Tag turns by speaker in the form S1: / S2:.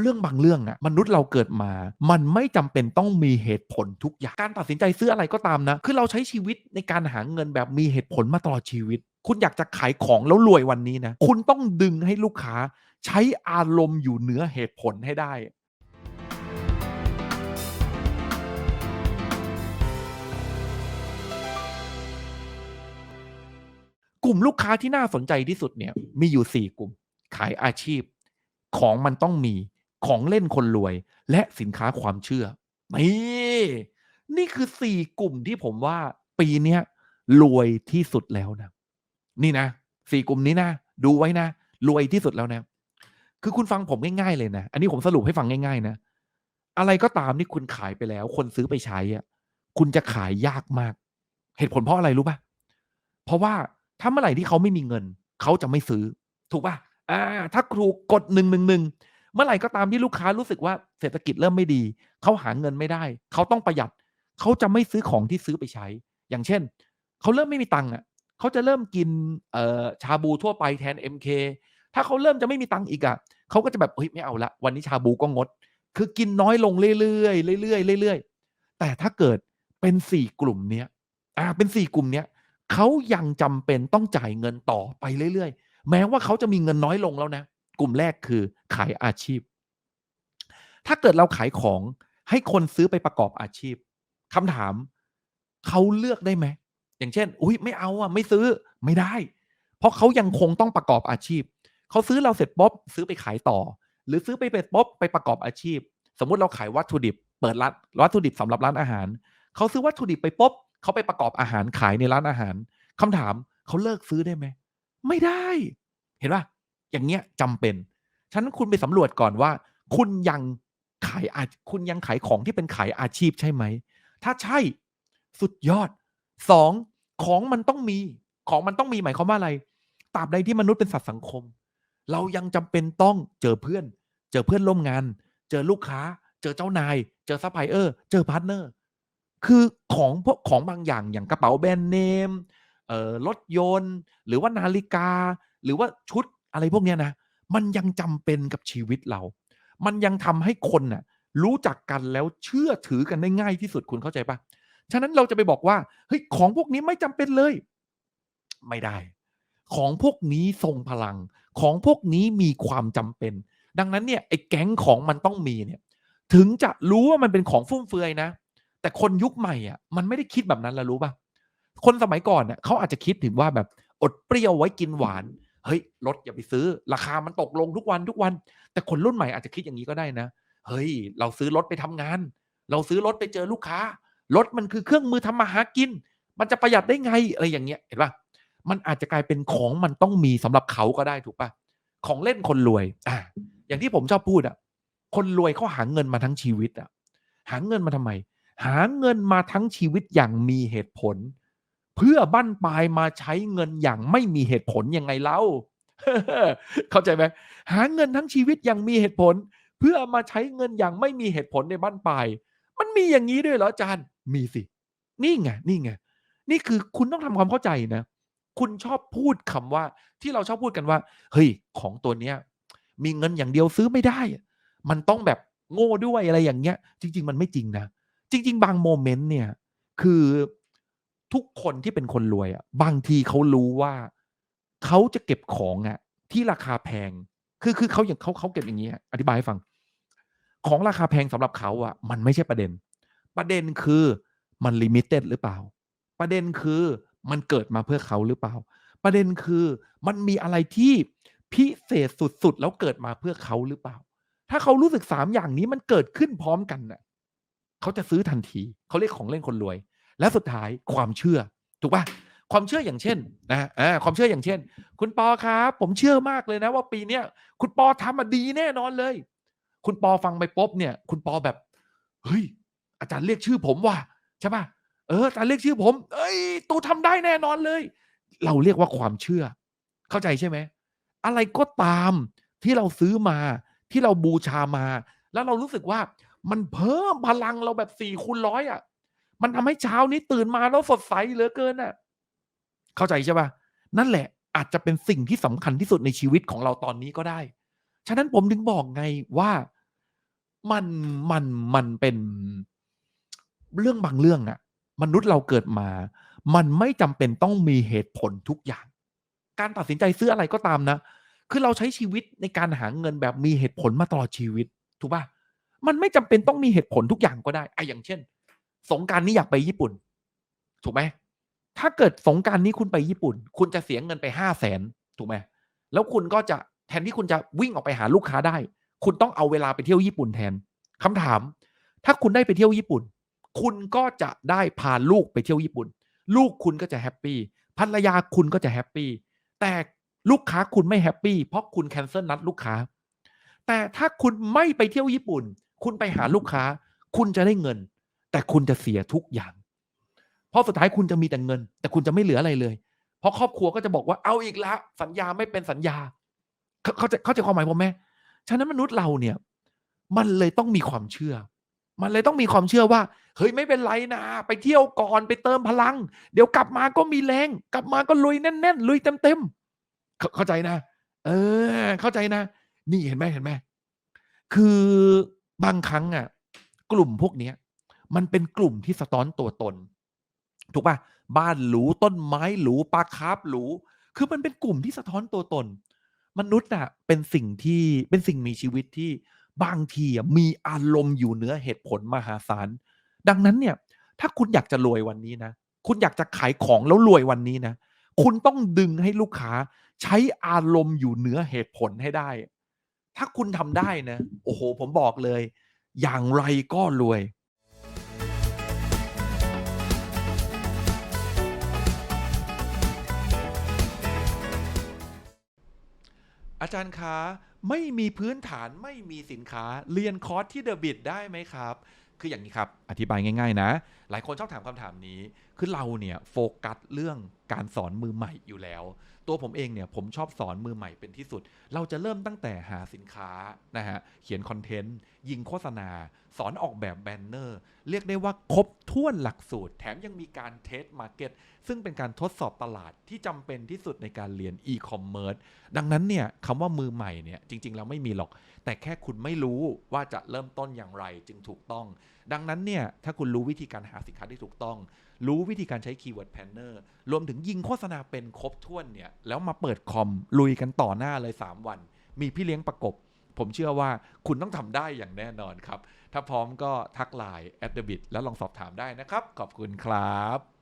S1: เรื่องบางเรื่องอะมนุษย์เราเกิดมา มันไม่จำเป็นต้องมีเหตุผลทุกอย่างการตัดสินใจซื้ออะไรก็ตามนะ คือเราใช้ชีวิตในการหาเงินแบบมีเหตุผลมาตลอดชีวิต คุณอยากจะขายของแล้วรวยวันนี้นะคุณต้องดึงให้ลูกค้า ใช้อารมณ์อยู่เหนือเหตุผลให้ได้กลุ่มลูกค้าที่น่าสนใจที่สุดเนี่ยมีอยู่ 4 กลุ่ม ขายอาชีพ ของมันต้องมี ของเล่นคนรวย และสินค้าความเชื่อ นี่นี่คือ4กลุ่มที่ผมว่าปีเนี้ยรวยที่สุดแล้วนะ นี่นะ4กลุ่มนี้นะ ดูไว้นะ รวยที่สุดแล้วนะ คือคุณฟังผมง่ายๆเลยนะ อันนี้ผมสรุปให้ฟังง่ายๆนะ อะไรก็ตามที่คุณขายไปแล้ว คนซื้อไปใช้อะ คุณจะขายยากมาก เหตุผลเพราะอะไรรู้เปล่า?เพราะว่าถ้าเมื่อไหร่ที่เขาไม่มีเงิน เขาจะไม่ซื้อ ถูกเปล่า?อาถ้าถูกกด111 เมื่อไหร่ก็ตามที่ลูกค้ารู้สึกว่าเศรษฐกิจเริ่มไม่ดี เขาหาเงินไม่ได้ เขาต้องประหยัด เขาจะไม่ซื้อของที่ซื้อไปใช้ อย่างเช่น เขาเริ่มไม่มีตังค์อะเขาจะเริ่มกินเออชาบูทั่วไปแทน MK ถ้าเขาเริ่มจะไม่มีตังค์อีกอะเขาก็จะแบบเฮ้ยไม่เอาล้ววันนี้ชาบูก็งด คือกินน้อยลงเรื่อยๆเรื่อยๆเรื่อยๆแต่ถ้าเกิดเป็น4กลุ่มเนี้ยอาเป็น4กลุ่มเนี้ยเขายังจำเป็นต้องจ่ายเงินต่อไปเรื่อยๆ แม้ว่าเขาจะมีเงินน้อยลงแล้วนะ กลุ่มแรกคือขายอาชีพ ถ้าเกิดเราขายของให้คนซื้อไปประกอบอาชีพคำถามเขาเลือกได้ไหม?อย่างเช่น อุ๊ยไม่เอาอะไม่ซื้อไม่ได้ เพราะเขายังคงต้องประกอบอาชีพ เขาซื้อเราเสร็จปุ๊บซื้อไปขายต่อ หรือซื้อไปเสร็จปุ๊บไปประกอบอาชีพ สมมุติเราขายวัตถุดิบ เปิดร้านวัตถุดิบสำหรับร้านอาหาร เขาซื้อวัตถุดิบไปปุ๊บเขาไปประกอบอาหารขายในร้านอาหารคำถามเขาเลิกซื้อได้ไหม?ไม่ได้ เห็นปล่า? อย่างเงี้ยจำเป็นฉะนั้นคุณไปสำรวจก่อนว่า คุณยังขายอาคุณยังขายของที่เป็นขายอาชีพใช่ไหม?ถ้าใช่สุดยอด2ของมันต้องมี ของมันต้องมีหมายความว่าอะไร?ตราบใดที่มนุษย์เป็นสัตว์สังคม เรายังจำเป็นต้องเจอเพื่อน เจอเพื่อนร่วมงาน เจอลูกค้า เจอเจ้านาย เจอซัปพลายเออร์ เจอพาร์ตเนอร์ คือของพวกของบางอย่างอย่างกระเป๋าแบรนด์เนม เอ่อรถยนต์ หรือว่านาฬิกา หรือว่าชุด อะไรพวกเนี้ยนะ มันยังจำเป็นกับชีวิตเรา มันยังทำให้คนน่ะรู้จักกันแล้วเชื่อถือกันได้ง่ายที่สุดคุณเข้าใจปล่า?ฉะนั้นเราจะไปบอกว่าเฮ้ยของพวกนี้ไม่จำเป็นเลย ไม่ได้ ของพวกนี้ทรงพลัง ของพวกนี้มีความจำเป็น ดังนั้นเนี่ยไอ้แก๊งของมันต้องมีเนี่ย ถึงจะรู้ว่ามันเป็นของฟุ่มเฟือยนะ แต่คนยุคใหม่อะ มันไม่ได้คิดแบบนั้นแล้วรู้ปล่า?คนสมัยก่อนเน่ะเขาอาจจะคิดถึงว่าแบบอดเปรี้ยวไว้กินหวาน เฮ้ยรถอย่าไปซื้อ ราคามันตกลงทุกวันๆแต่คนรุ่นใหม่อาจจะคิดอย่างงี้ก็ได้นะ เฮ้ย เราซื้อรถไปทำงาน เราซื้อรถไปเจอลูกค้ารถมันคือเครื่องมือทำมาหากิน มันจะประหยัดได้ไงอะไรอย่างเงี้ยเห็นปล่า?มันอาจจะกลายเป็นของมันต้องมีสำหรับเขาก็ได้ถูกปล่า?ของเล่นคนรวยอาอย่างที่ผมชอบพูดอะคนรวยเขาหาเงินมาทั้งชีวิตอะหาเงินมาทำไม?หาเงินมาทั้งชีวิตอย่างมีเหตุผล เพื่อบั้นปลายมาใช้เงินอย่างไม่มีเหตุผลยังไงเล่าเข้าใจไหม?หาเงินทั้งชีวิตอย่างมีเหตุผล เพื่อมาใช้เงินอย่างไม่มีเหตุผลในบั้นปลาย มันมีอย่างงี้ด้วยเหรออาจารย์?มีสิ นี่ไงนี่ไงนี่คือคุณต้องทำความเข้าใจนะ คุณชอบพูดคำว่า ที่เราชอบพูดกันว่า เฮ้ย ของตัวเนี้ย มีเงินอย่างเดียวซื้อไม่ได้ มันต้องแบบโง่ด้วยอะไรอย่างเงี้ย จริง ๆ มันไม่จริงนะ จริง ๆ บางโมเมนต์เนี่ย คือ ทุกคนที่เป็นคนรวยอะบางทีเขารู้ว่าเขาจะเก็บของอะที่ราคาแพง คือคือเขาอย่างเขาเขาเก็บอย่างงี้อะอธิบายให้ฟัง ของราคาแพงสำหรับเขาอะมันไม่ใช่ประเด็น ประเด็นคือมันลิมิต็ดหรือเปล่า?ประเด็นคือมันเกิดมาเพื่อเขาหรือเปล่า?ประเด็นคือมันมีอะไรที่พิเศษสุดๆ แล้วเกิดมาเพื่อเขาหรือเปล่า?ถ้าเขารู้สึก3อย่างนี้มันเกิดขึ้นพร้อมกันน่ะเขาจะซื้อทันที เขาเรียกของเล่นคนรวย และสุดท้ายความเชื่อ ถูกปล่า?ความเชื่ออย่างเช่นนะอาความเชื่ออย่างเช่น"คุณปอครับ ผมเชื่อมากเลยนะ ว่าปีเนี้ยคุณปอทำอะดีแน่นอนเลย"คุณปอฟังไปปุ๊บเนี่ย คุณปอแบบ"เฮ้ยอาจารย์เรียกชื่อผมว่ะ"ใช่ปล่า?"เอออาจารย์เรียกชื่อผมเฮ้ยตูทำได้แน่นอนเลย"เราเรียกว่าความเชื่อ เข้าใจใช่ไหม?อะไรก็ตามที่เราซื้อมาที่เราบูชามา แล้วเรารู้สึกว่ามันเพิ่มพลังเราแบบ4คูณ100อะ มันทำให้เช้านี้ตื่นมาแล้วสดใสเหลือเกินน่ะ เข้าใจใช่ปล่า?นั่นแหละอาจจะเป็นสิ่งที่สำคัญที่สุดในชีวิตของเราตอนนี้ก็ได้ ฉะนั้นผมถึงบอกไงว่ามันมันมันเป็นเรื่องบางเรื่องอะมนุษย์เราเกิดมา มันไม่จำเป็นต้องมีเหตุผลทุกอย่าง การตัดสินใจซื้ออะไรก็ตามนะ คือเราใช้ชีวิตในการหาเงินแบบมีเหตุผลมาตลอดชีวิต ถูกปะมันไม่จำเป็นต้องมีเหตุผลทุกอย่างก็ได้อะอย่างเช่น สงการนี้อยากไปญี่ปุ่น ถูกไหมถ้าเกิดสงการนี้คุณไปญี่ปุ่น คุณจะเสียเงินไปห้าแสนถูกไหมแล้วคุณก็จะแทนที่คุณจะวิ่งออกไปหาลูกค้าได้ คุณต้องเอาเวลาไปเที่ยวญี่ปุ่นแทนคำถาม ถ้าคุณได้ไปเที่ยวญี่ปุ่น คุณก็จะได้พาลูกไปเที่ยวญี่ปุ่น ลูกคุณก็จะแฮปปี้ภรรยาคุณก็จะแฮปปี้แต่ลูกค้าคุณไม่แฮปปี้เพราะคุณแคนเซิลนัดลูกค้า แต่ถ้าคุณไม่ไปเที่ยวญี่ปุ่น คุณไปหาลูกค้า คุณจะได้เงิน แต่คุณจะเสียทุกอย่าง เพราะสุดท้ายคุณจะมีแต่เงิน แต่คุณจะไม่เหลืออะไรเลย เพราะครอบครัวก็จะบอกว่าเอาอีกแล้วสัญญาไม่เป็นสัญญา เขาจะเข้าใจความหมายผมไหมฉะนั้นมนุษย์เราเนี่ย มันเลยต้องมีความเชื่อ มันเลยต้องมีความเชื่อว่า เฮ้ยไม่เป็นไรนะ ไปเที่ยวก่อนไปเติมพลัง เดี๋ยวกลับมาก็มีแรง กลับมาก็ลุยแน่นๆลุยเต็มๆเข้าเข้าใจนะ เออ เข้าใจนะ นี่เห็นไหมเห็นไหมคือบางครั้งอะ กลุ่มพวกเนี้ย มันเป็นกลุ่มที่สะท้อนตัวตน ถูกป่ะบ้านหรูต้นไม้หรูปลาคาร์ฟหรูคือมันเป็นกลุ่มที่สะท้อนตัวตน มนุษย์อะเป็นสิ่งที่เป็นสิ่งมีชีวิตที่บางทีอะมีอารมณ์อยู่เหนือเหตุผลมหาศาลดังนั้นเนี่ย ถ้าคุณอยากจะรวยวันนี้นะ คุณอยากจะขายของแล้วรวยวันนี้นะ คุณต้องดึงให้ลูกค้าใช้อารมณ์อยู่เหนือเหตุผลให้ได้ ถ้าคุณทำได้นะ โอ้โห ผมบอกเลย อย่างไรก็รวย อาจารย์คะไม่มีพื้นฐานไม่มีสินค้า เรียนคอร์สที่เดอะบิดได้ไหมครับ คืออย่างนี้ครับ อธิบายง่าย ๆ นะ หลายคนชอบถามคำถามนี้คือเราเนี่ยโฟกัสเรื่องการสอนมือใหม่อยู่แล้ว ตัวผมเองเนี่ยผมชอบสอนมือใหม่เป็นที่สุด เราจะเริ่มตั้งแต่หาสินค้านะฮะเขียนคอนเทนต์ ยิงโฆษณา สอนออกแบบแบนเนอร์ เรียกได้ว่าครบถ้วนหลักสูตร แถมยังมีการเทสมาร์เก็ตซึ่งเป็นการทดสอบตลาดที่จำเป็นที่สุดในการเรียนอีคอมเมิร์ซดังนั้นเนี่ยคำว่ามือใหม่เนี่ยจริงๆแล้วไม่มีหรอก แต่แค่คุณไม่รู้ว่าจะเริ่มต้นอย่างไรจึงถูกต้องดังนั้นเนี่ยถ้าคุณรู้วิธีการหาสินค้าที่ถูกต้อง รู้วิธีการใช้คีย์เวิร์ดแพนเนอร์รวมถึงยิงโฆษณาเป็นครบถ้วนเนี่ยแล้วมาเปิดคอมลุยกันต่อหน้าเลย 3 วัน มีพี่เลี้ยงประกบ ผมเชื่อว่าคุณต้องทำได้อย่างแน่นอนครับ ถ้าพร้อมก็ทักไลน์ at the bit แล้วลองสอบถามได้นะครับ ขอบคุณครับ